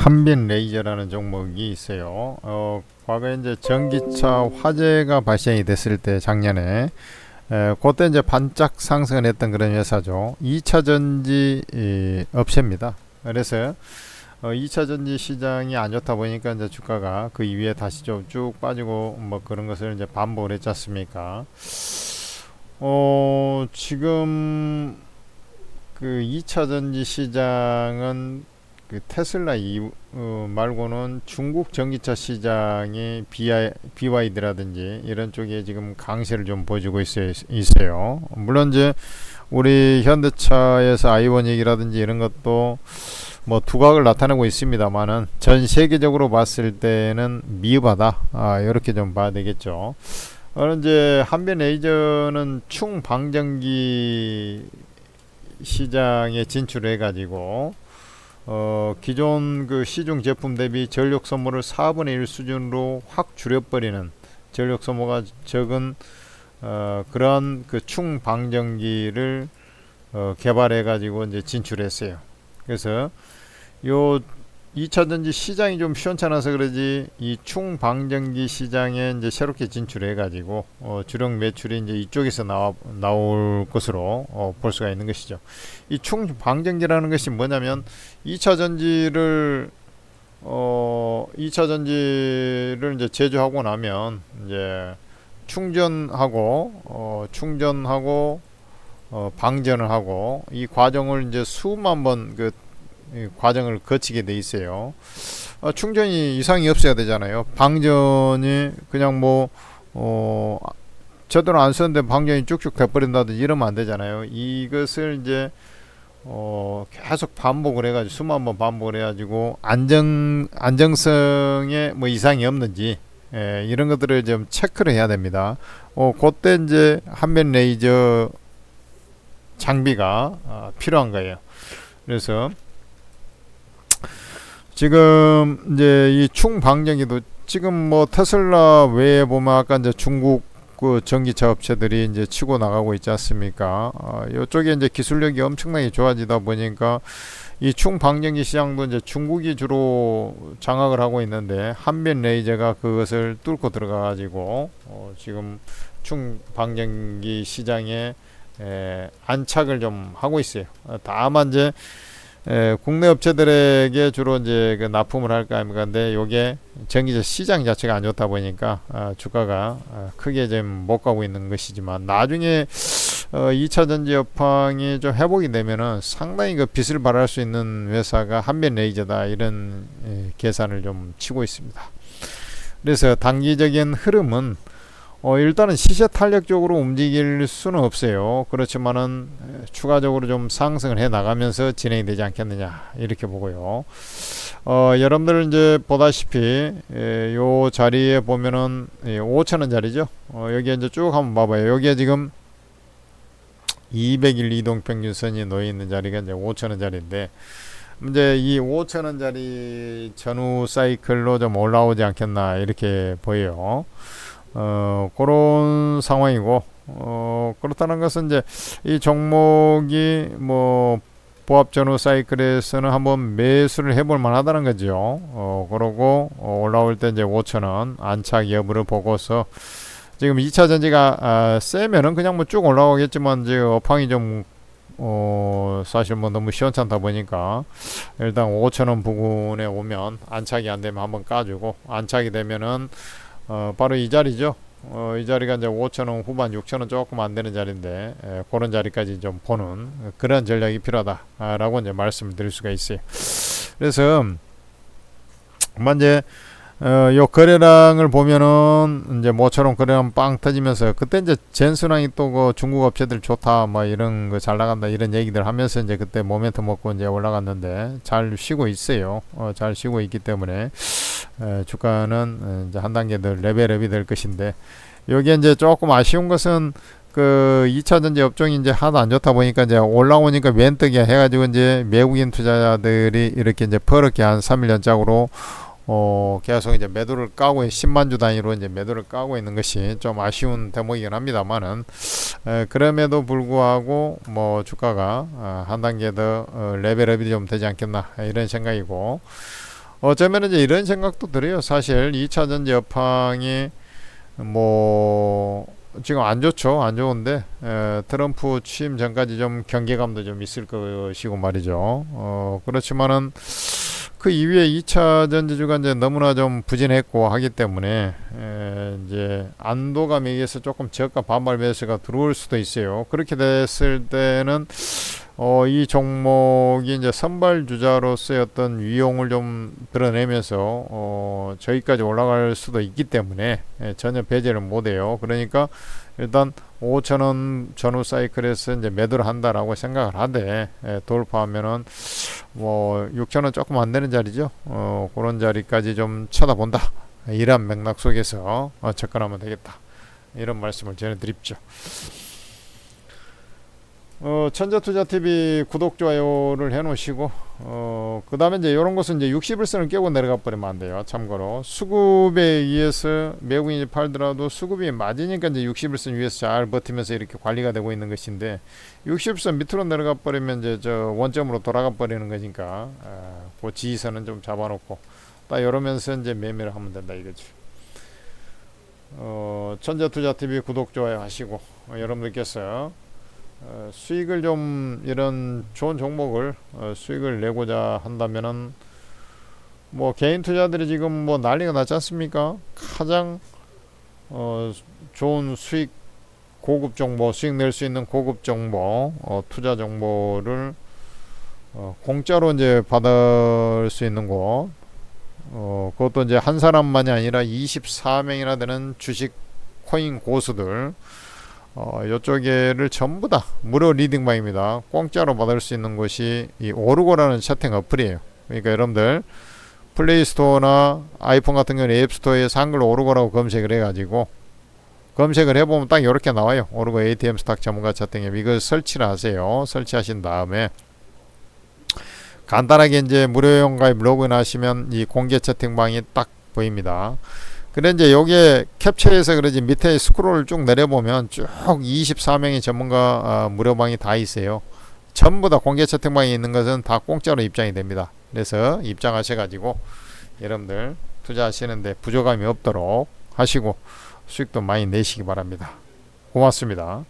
한빈 레이저라는 종목이 있어요. 어, 과거에 이제 전기차 화재가 발생이 됐을 때 작년에 에, 그때 이제 반짝 상승을 했던 그런 회사죠. 2차 전지 이, 업체입니다. 그래서 어, 2차 전지 시장이 안 좋다 보니까 이제 주가가 그 이후에 다시 좀 쭉 빠지고 뭐 그런 것을 이제 반복을 했지 않습니까? 어, 지금 그 2차 전지 시장은 그 테슬라 이 어, 말고는 중국 전기차 BI, BYD라든지 이런 쪽에 지금 강세를 좀 보여주고 있어요. 있어요. 물론 이제 우리 현대차에서 아이오닉이라든지 이런 것도 뭐 두각을 나타내고 있습니다만은 전 세계적으로 봤을 때는 미흡하다. 아, 이렇게 좀 봐야 되겠죠. 어, 이제 한변 레이저는 충방전기 시장에 진출해 가지고 어, 기존 그 시중 제품 대비 전력 소모를 4분의 1 수준으로 확 줄여버리는 전력 소모가 적은 어, 그런 그 충방전기를 어, 개발해 가지고 이제 진출했어요. 그래서 요 2차 전지 시장이 좀 시원찮아서 그러지 이 충방전기 시장에 이제 새롭게 진출해 가지고 어, 주력 매출이 이제 이쪽에서 나와 나올 것으로 어, 볼 수가 있는 것이죠. 이 충방전기라는 것이 뭐냐면 2차 전지를 어 2차 전지를 이제 제조하고 나면 이제 충전하고 어 충전하고 어 방전을 하고 이 과정을 이제 수만 번그 과정을 거치게 돼 있어요. 어, 충전이 이상이 없어야 되잖아요. 방전이 그냥 뭐 어, 제대로 안 썼는데 방전이 쭉쭉 돼버린다든지 이러면 안 되잖아요. 이것을 이제 어, 계속 반복을 해가지고 수만 번 반복을 해가지고 안정 안정성에 뭐 이상이 없는지 예, 이런 것들을 좀 체크를 해야 됩니다. 어, 그때 이제 한면 레이저 장비가 어, 필요한 거예요. 그래서 지금 이제 이 충방전기도 지금 뭐 테슬라 외에 보면 아까 이제 중국 그 전기차 업체들이 이제 치고 나가고 있지 않습니까? 어, 이쪽에 이제 기술력이 엄청나게 좋아지다 보니까 이 충방전기 시장도 이제 중국이 주로 장악을 하고 있는데 한변 레이저가 그것을 뚫고 들어가 가지고 어, 지금 충방전기 시장에 에, 안착을 좀 하고 있어요. 어, 다만 이제 에, 국내 업체들에게 주로 이제 그 납품을 할까 합니까? 근데 요게 전기차 시장 자체가 안 좋다 보니까 아, 주가가 아, 크게 좀못 가고 있는 것이지만 나중에 어, 2차 전지 여팡이 좀 회복이 되면은 상당히 그 빚을 발할 수 있는 회사가 한변 레이저다 이런 예, 계산을 좀 치고 있습니다. 그래서 단기적인 흐름은 어, 일단은 시세 탄력적으로 움직일 수는 없어요. 그렇지만은 추가적으로 좀 상승을 해 나가면서 진행이 되지 않겠느냐 이렇게 보고요. 어, 여러분들 이제 보다시피 에, 요 자리에 보면은 예, 5천 원 자리죠. 어, 여기 이제 쭉 한번 봐봐요. 여기에 지금 200일 이동평균선이 놓여 있는 자리가 이제 5천 원 자리인데 이제 이 5천 원 자리 전후 사이클로 좀 올라오지 않겠나 이렇게 보여요. 어, 그런 상황이고, 어, 그렇다는 것은 이제 이 종목이 뭐 보합 전후 사이클에서는 한번 매수를 해볼 만하다는 거죠. 어, 그러고 어, 올라올 때 이제 5천원 안착 여부를 보고서 지금 2차 전지가 아, 세면은 그냥 뭐 쭉 올라오겠지만 이제 업황이 좀 어, 사실 뭐 너무 시원찮다 보니까 일단 5천원 부근에 오면 안착이 안 되면 한번 까주고 안착이 되면은 어, 바로 이 자리죠. 어, 이 자리가 이제 5천원 후반 6천원 조금 안 되는 자리인데 에, 그런 자리까지 좀 보는 그런 전략이 필요하다라고 이제 말씀을 드릴 수가 있어요. 그래서 먼저 어, 요 거래량을 보면은 이제 모처럼 거래량 빵 터지면서 그때 이제 젠순항이 또 그 중국 업체들 좋다 뭐 이런 거 잘 나간다 이런 얘기들 하면서 이제 그때 모멘트 먹고 이제 올라갔는데 잘 쉬고 있어요. 어, 잘 쉬고 있기 때문에 에, 주가는 이제 한 단계 더 레벨업이 될 것인데 여기에 이제 조금 아쉬운 것은 그 2차 전지 업종이 이제 하도 안 좋다 보니까 이제 올라오니까 멘뜨기 해가지고 이제 외국인 투자자들이 이렇게 이제 퍼렇게 한 3일 연짝으로 어, 계속 이제 매도를 까고 10만 주 단위로 이제 매도를 까고 있는 것이 좀 아쉬운 대목이긴 합니다만은 에, 그럼에도 불구하고 뭐 주가가 어, 한 단계 더 어, 레벨업이 좀 되지 않겠나 이런 생각이고 어쩌면 이제 이런 생각도 들어요. 사실 2차 전지 업황이 뭐 지금 안 좋죠. 안 좋은데 에, 트럼프 취임 전까지 좀 경계감도 좀 있을 것이고 말이죠. 어, 그렇지만은 그 이후에 2차 전지주가 이제 너무나 좀 부진했고 하기 때문에 에, 이제 안도감에 의해서 조금 저가 반발 매수가 들어올 수도 있어요. 그렇게 됐을 때는 어, 이 종목이 이제 선발 주자로서의 어떤 위용을 좀 드러내면서 어, 저기까지 올라갈 수도 있기 때문에 예, 전혀 배제를 못해요. 그러니까 일단 5천원 전후 사이클에서 이제 매도를 한다라고 생각을 하되 예, 돌파하면은 뭐 6천원 조금 안 되는 자리죠. 어, 그런 자리까지 좀 쳐다본다. 이런 맥락 속에서 어, 접근하면 되겠다. 이런 말씀을 전해드립죠. 어, 천재투자TV 구독, 좋아요를 해놓으시고, 어, 그 다음에 이제 이런 것은 이제 60일선을 깨고 내려가 버리면 안 돼요. 참고로. 수급에 의해서 외국인이 팔더라도 수급이 맞으니까 이제 60일선 위에서 잘 버티면서 이렇게 관리가 되고 있는 것인데, 60일선 밑으로 내려가 버리면 이제 저 원점으로 돌아가 버리는 거니까, 아, 그 지지선은 좀 잡아놓고, 딱 이러면서 이제 매매를 하면 된다 이거죠. 어, 천재투자TV 구독, 좋아요 하시고, 어, 여러분들께서 어, 수익을 좀 이런 좋은 종목을 어, 수익을 내고자 한다면은 뭐 개인 투자들이 지금 뭐 난리가 났지 않습니까? 가장 어, 좋은 수익 고급 정보 수익 낼 수 있는 고급 정보 어, 투자 정보를 어, 공짜로 이제 받을 수 있는 곳 어, 그것도 이제 한 사람만이 아니라 24명이나 되는 주식 코인 고수들 어, 이쪽에를 전부 다 무료 리딩방입니다. 공짜로 받을 수 있는 것이 이 오르고라는 채팅 어플이에요. 그러니까 여러분들 플레이스토어나 아이폰 같은 경우는 앱스토어에서 한글 오르고라고 검색을 해가지고 검색을 해보면 딱 이렇게 나와요. 오르고 ATM 스탁 전문가 채팅 앱 이걸 설치를 하세요. 설치하신 다음에 간단하게 이제 무료용 가입 로그인 하시면 이 공개 채팅방이 딱 보입니다. 근데 이제 여기에 캡처해서 그러지 밑에 스크롤을 쭉 내려보면 쭉 24명의 전문가 어, 무료방이 다 있어요. 전부 다 공개 채팅방에 있는 것은 다 공짜로 입장이 됩니다. 그래서 입장하셔가지고 여러분들 투자하시는데 부족함이 없도록 하시고 수익도 많이 내시기 바랍니다. 고맙습니다.